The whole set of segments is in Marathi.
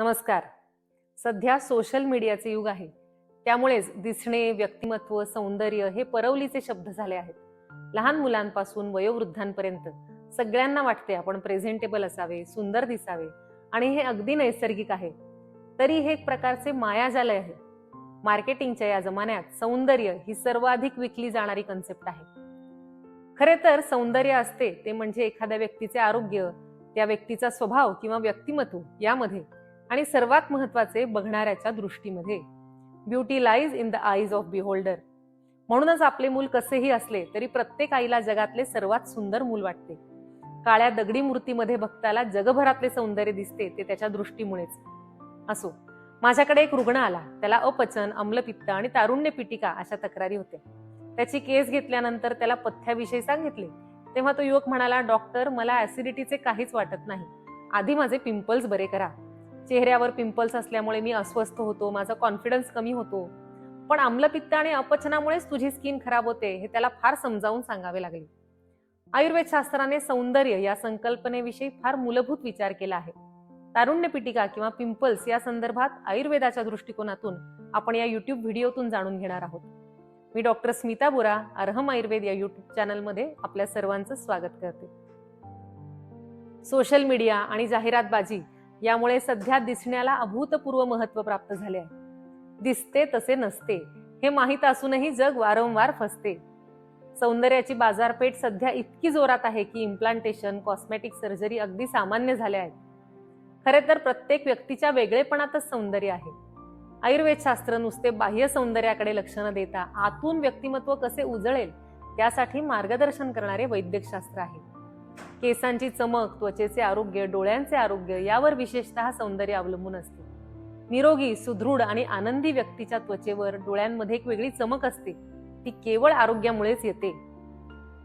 नमस्कार. सध्या सोशल मीडियाचे युग आहे. त्यामुळेच दिसणे व्यक्तिमत्व सौंदर्य हे परवलीचे शब्द झाले आहेत. लहान मुलांपासून वयोवृद्धांपर्यंत सगळ्यांना वाटते आपण प्रेझेंटेबल असावे सुंदर दिसावे आणि हे अगदी नैसर्गिक आहे. तरी हे एक प्रकारचे मायाजालय आहे. मार्केटिंगच्या या जमान्यात सौंदर्य ही सर्वाधिक विकली जाणारी कन्सेप्ट आहे. खरे तर सौंदर्य असते ते म्हणजे एखाद्या व्यक्तीचे आरोग्य त्या व्यक्तीचा स्वभाव किंवा व्यक्तिमत्व यामध्ये आणि सर्वात महत्त्वाचे बघणाऱ्याच्या दृष्टीमध्ये. Beauty lies in the eyes of beholder म्हणूनच आपले मूल कसेही असले तरी प्रत्येक आईला जगातले सर्वात सुंदर मूल वाटते. काळ्या दगडी मूर्तीमध्ये भक्ताला जगभरातले सौंदर्य दिसते ते त्याच्या दृष्टीमुळेच. असो माझ्याकडे एक रुग्ण आला त्याला अपचन अम्लपित्त आणि तारुण्य पिटिका अशा तक्रारी होत्या. त्याची केस घेतल्यानंतर त्याला पथ्याविषयी सांगितले. तेव्हा तो युवक म्हणाला डॉक्टर मला ऍसिडिटीचे काहीच वाटत नाही. आधी माझे पिंपल्स बरे करा. चेहऱ्यावर पिंपल्स असल्यामुळे मी अस्वस्थ होतो माझा कॉन्फिडन्स कमी होतो. पण आम्लपित्त आणि अपचनामुळेच तुझी स्किन खराब होते हे त्याला फार समजावून सांगावे लागले. आयुर्वेद शास्त्राने सौंदर्य या संकल्पनेविषयी फार मूलभूत विचार केला आहे. तारुण्य पिटिका किंवा पिंपल्स या संदर्भात आयुर्वेदाच्या दृष्टिकोनातून आपण या युट्यूब व्हिडिओतून जाणून घेणार आहोत. मी डॉक्टर स्मिता बोरा अर्हम आयुर्वेद या युट्यूब चॅनलमध्ये आपल्या सर्वांचं स्वागत करते. सोशल मीडिया आणि जाहिरातबाजी यामुळे सध्या दिसण्याला अभूतपूर्व महत्त्व प्राप्त झाले आहे. दिसते तसे नसते हे माहीत असूनही जग वारंवार फसते. सौंदर्याची बाजारपेठ सध्या इतकी जोरात आहे की इम्प्लांटेशन कॉस्मेटिक सर्जरी अगदी सामान्य झाले आहेत. खरे तर प्रत्येक व्यक्तीच्या वेगळेपणातच सौंदर्य आहे. आयुर्वेदशास्त्र नुसते बाह्य सौंदर्याकडे लक्ष न देता आतून व्यक्तिमत्व कसे उजळेल त्यासाठी मार्गदर्शन करणारे वैद्यकशास्त्र आहे. केसांची चमक त्वचेचे आरोग्य डोळ्यांचे आरोग्य यावर विशेषतः सौंदर्य अवलंबून असते. निरोगी सुदृढ आणि आनंदी व्यक्तीच्या त्वचेवर डोळ्यांमध्ये एक वेगळी चमक असते. ती केवळ आरोग्यामुळेच येते.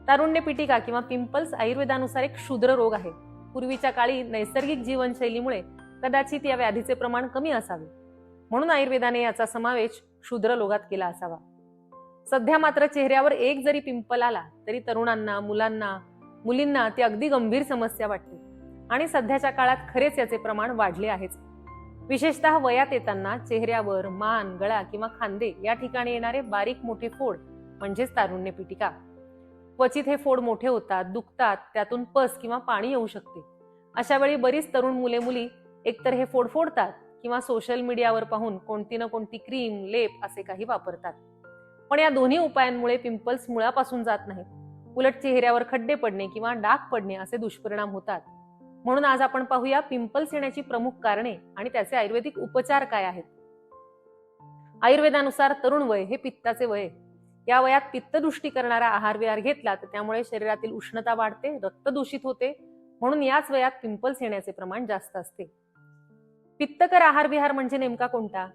तारुण्य पिटिका किंवा पिंपल्स आयुर्वेदानुसार एक क्षुद्र रोग आहे. पूर्वीच्या काळी नैसर्गिक जीवनशैलीमुळे कदाचित या व्याधीचे प्रमाण कमी असावे. म्हणून आयुर्वेदाने याचा समावेश क्षुद्र रोगात केला असावा. सध्या मात्र चेहऱ्यावर एक जरी पिंपल आला तरी तरुणांना मुलांना मुलींना ती अगदी गंभीर समस्या वाटते. आणि सध्याच्या काळात खरेच याचे प्रमाण वाढले आहेच. विशेषतः वयात येताना चेहऱ्यावर मान गळा किंवा खांदे या ठिकाणी येणारे बारीक मोठे फोड म्हणजेच तारुण्य पिटिका. क्वचित हे फोड मोठे होतात दुखतात त्यातून पस किंवा पाणी येऊ शकते. अशा वेळी बरीच तरुण मुले मुली एकतर हे फोड फोडतात किंवा सोशल मीडियावर पाहून कोणती ना कोणती क्रीम लेप असे काही वापरतात. पण या दोन्ही उपायांमुळे पिंपल्स मुळापासून जात नाहीत. उलट चेहऱ्यावर खड्डे पडणे किंवा डाग पडणे असे दुष्परिणाम होतात. म्हणून आज आपण पाहूया पिंपल्स येण्याची प्रमुख कारणे आणि त्याचे आयुर्वेदिक उपचार काय आहेत. आयुर्वेदानुसार तरुण वय हे पित्ताचे वय या वयात पित्तदृष्टी करणारा आहार विहार घेतला तर त्यामुळे शरीरातील उष्णता वाढते रक्त दूषित होते. म्हणून याच वयात पिंपल्स येण्याचे प्रमाण जास्त असते. पित्तकर आहार विहार म्हणजे नेमका कोणता?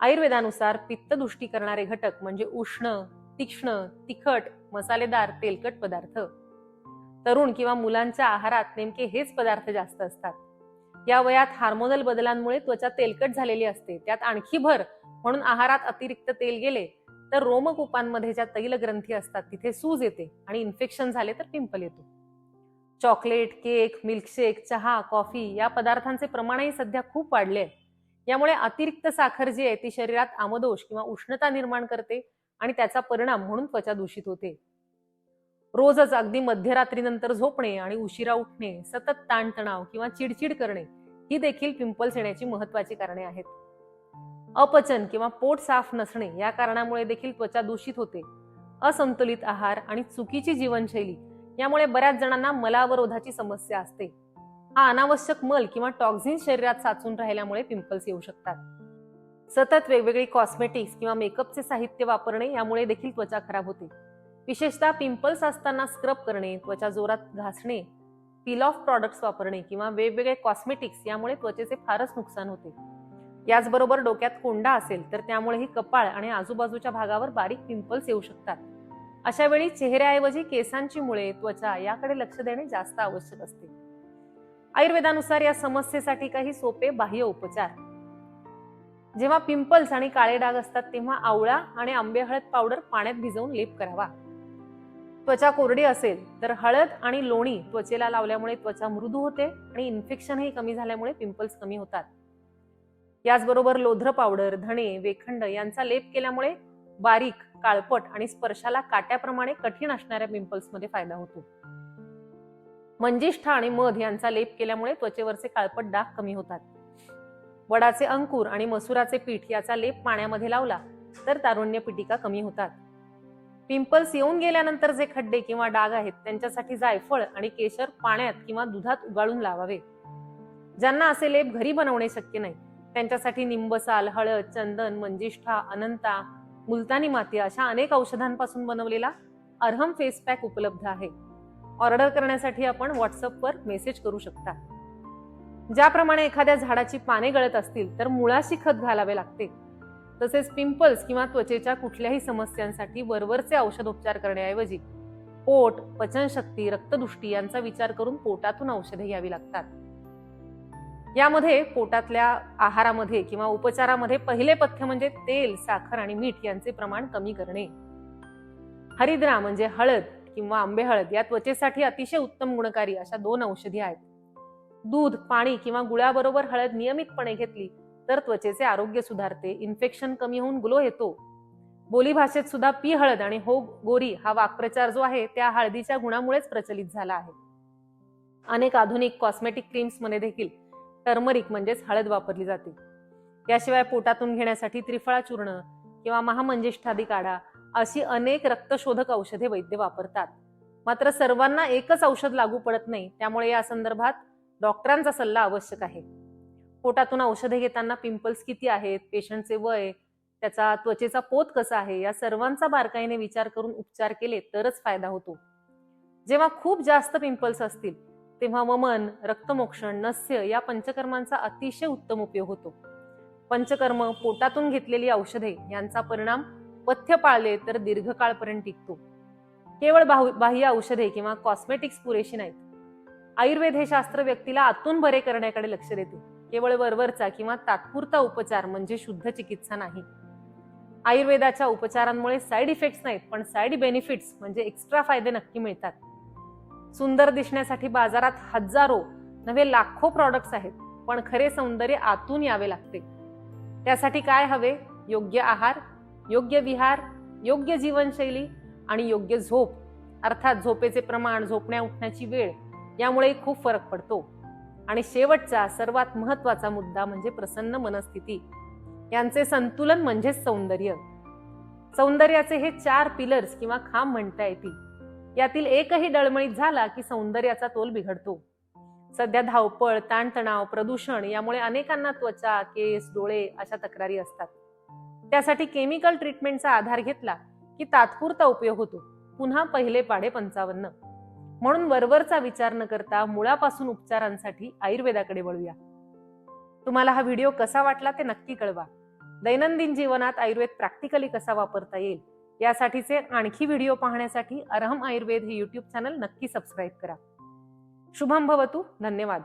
आयुर्वेदानुसार पित्तदृष्टी करणारे घटक म्हणजे उष्ण तीक्ष्ण तिखट मसालेदार तेलकट पदार्थ. तरुण किंवा मुलांच्या आहारात नेमके हेच पदार्थ जास्त असतात. या वयात हार्मोनल बदलांमुळे त्वचा तेलकट झालेली असते. त्यात आणखी भर म्हणून आहारात अतिरिक्त तेल गेले तर रोमकूपांमध्ये ज्या तैलग्रंथी असतात. तिथे सूज येते आणि इन्फेक्शन झाले तर पिंपल येतो. चॉकलेट केक मिल्कशेक चहा कॉफी या पदार्थांचे प्रमाणही सध्या खूप वाढले आहे. यामुळे अतिरिक्त साखर जी आहे ती शरीरात आमदोष किंवा उष्णता निर्माण करते आणि त्याचा परिणाम म्हणून त्वचा दूषित होते. रोजच अगदी मध्यरात्रीनंतर झोपणे आणि उशिरा उठणे सतत ताणतणाव किंवा चिडचिड करणे ही देखील पिंपल्स येण्याची महत्वाची कारणे आहेत. अपचन किंवा पोट साफ नसणे या कारणामुळे देखील त्वचा दूषित होते. असंतुलित आहार आणि चुकीची जीवनशैली यामुळे बऱ्याच जणांना मलावरोधाची समस्या असते. हा अनावश्यक मल किंवा टॉक्झिन शरीरात साचून राहिल्यामुळे पिंपल्स येऊ शकतात. सतत वेगवेगळी कॉस्मेटिक्स किंवा मेकअपचे साहित्य वापरणे यामुळे देखील त्वचा खराब होते. विशेषतः पिंपल्स असताना स्क्रब करणे त्वचा जोरात घासणे पील ऑफ प्रॉडक्ट्स वापरणे किंवा वेगवेगळे कॉस्मेटिक्स यामुळे त्वचेचे फारच नुकसान होते. याचबरोबर डोक्यात कोंडा असेल तर त्यामुळेही कपाळ आणि आजूबाजूच्या भागावर बारीक पिंपल्स येऊ शकतात. अशा वेळी चेहऱ्याऐवजी केसांची मुळे त्वचा याकडे लक्ष देणे जास्त आवश्यक असते. आयुर्वेदानुसार या समस्येसाठी काही सोपे बाह्य उपचार. जेव्हा पिंपल्स आणि काळे डाग असतात तेव्हा आवळा आणि आंबे हळद पावडर पाण्यात भिजवून लेप करावा. त्वचा कोरडी असेल तर हळद आणि लोणी त्वचेला लावल्यामुळे त्वचा मृदू होते आणि इन्फेक्शनही कमी झाल्यामुळे पिंपल्स कमी होतात. याचबरोबर लोध्र पावडर धणे वेखंड यांचा लेप केल्यामुळे बारीक काळपट आणि स्पर्शाला काट्याप्रमाणे कठीण असणाऱ्या पिंपल्समध्ये फायदा होतो. मंजिष्ठा आणि मध यांचा लेप केल्यामुळे त्वचेवरचे काळपट डाग कमी होतात. वडाचे अंकुर आणि मसुराचे पीठ याचा लेप पाण्यामध्ये लावला तर तारुण्य पिटिका कमी होतात. पिंपल्स येऊन गेल्यानंतर जे खड्डे किंवा डाग आहेत त्यांच्यासाठी जायफळ आणि केशर पाण्यात किंवा दुधात उगाळून लावावे. ज्यांना असे लेप घरी बनवणे शक्य नाही त्यांच्यासाठी निंबसाल हळद चंदन मंजिष्ठा अनंता मुलतानी माती अशा अनेक औषधांपासून बनवलेला अर्हम फेस पॅक उपलब्ध आहे. ऑर्डर करण्यासाठी आपण व्हॉट्सअपवर मेसेज करू शकता. ज्याप्रमाणे एखाद्या झाडाची पाने गळत असतील तर मुळाशी खत घालावे लागते. तसेच पिंपल्स किंवा त्वचेच्या कुठल्याही समस्यांसाठी वरवरचे औषधोपचार करण्याऐवजी पोट पचनशक्ती रक्तदृष्टी यांचा विचार करून पोटातून औषधे घ्यावी लागतात. यामध्ये पोटातल्या आहारामध्ये किंवा उपचारामध्ये पहिले पथ्य म्हणजे तेल साखर आणि मीठ यांचे प्रमाण कमी करणे. हरिद्रा म्हणजे हळद किंवा आंबे हळद या त्वचेसाठी अतिशय उत्तम गुणकारी अशा दोन औषधी आहेत. दूध पाणी किंवा गुळाबरोबर हळद नियमितपणे घेतली तर त्वचेचे आरोग्य सुधारते इन्फेक्शन कमी होऊन ग्लो येतो. बोलीभाषेत सुद्धा पी हळद आणि हो गोरी हा वाक्प्रचार जो आहे त्या हळदीच्या गुणामुळेच प्रचलित झाला आहे. अनेक आधुनिक कॉस्मेटिक क्रीम्समध्ये देखील टर्मरिक म्हणजेच हळद वापरली जाते. याशिवाय पोटातून घेण्यासाठी त्रिफळा चूर्ण किंवा महामंजिष्ठादी काढा अशी अनेक रक्तशोधक औषधे वैद्य वापरतात. मात्र सर्वांना एकच औषध लागू पडत नाही त्यामुळे या संदर्भात डॉक्टरांचा सल्ला आवश्यक आहे. पोटातून औषधे घेताना पिंपल्स किती आहेत पेशंटचे वय त्याचा त्वचेचा पोत कसा आहे या सर्वांचा बारकाईने विचार करून उपचार केले तरच फायदा होतो. जेव्हा खूप जास्त पिंपल्स असतील तेव्हा वमन रक्तमोक्षण नस्य या पंचकर्मांचा अतिशय उत्तम उपयोग होतो. पंचकर्म पोटातून घेतलेली औषधे यांचा परिणाम पथ्य पाळले तर दीर्घकाळपर्यंत टिकतो. केवळ बाहु- बाह्य औषधे किंवा कॉस्मेटिक्स पुरेशी नाहीत. आयुर्वेद हे शास्त्र व्यक्तीला आतून बरे करण्याकडे लक्ष देते. केवळ वरवरचा किंवा तात्पुरता उपचार म्हणजे शुद्ध चिकित्सा नाही. आयुर्वेदाच्या उपचारांमुळे साईड इफेक्ट्स नाहीत पण साईड बेनिफिट्स म्हणजे एक्स्ट्रा फायदे नक्की मिळतात. सुंदर दिसण्यासाठी बाजारात हजारो नव्हे लाखो प्रॉडक्ट्स आहेत पण खरे सौंदर्य आतून यावे लागते. त्यासाठी काय हवे? योग्य आहार योग्य विहार योग्य जीवनशैली आणि योग्य झोप. अर्थात झोपेचे प्रमाण झोपण्या उठण्याची वेळ यामुळे खूप फरक पडतो. आणि शेवटचा सर्वात महत्त्वाचा मुद्दा म्हणजे प्रसन्न मनस्थिती. यांचे संतुलन म्हणजेच सौंदर्य. सौंदर्याचे हे चार पिलर्स किंवा खांब म्हणता येतील. यातील एकही डळमळीत झाला की सौंदर्याचा तोल बिघडतो. सध्या धावपळ ताणतणाव प्रदूषण यामुळे अनेकांना त्वचा केस डोळे अशा तक्रारी असतात. त्यासाठी केमिकल ट्रीटमेंटचा आधार घेतला की तात्पुरता उपयोग होतो. पुन्हा पहिले पाडे पंचावन्न. म्हणून वरवरचा विचार न करता मुळापासून उपचारांसाठी आयुर्वेदाकडे वळूया. तुम्हाला हा व्हिडिओ कसा वाटला ते नक्की कळवा. दैनंदिन जीवनात आयुर्वेद प्रॅक्टिकली कसा वापरता येईल यासाठीचे आणखी व्हिडिओ पाहण्यासाठी अरहम आयुर्वेद हे युट्यूब चॅनल नक्की सबस्क्राईब करा. शुभम भवतु धन्यवाद.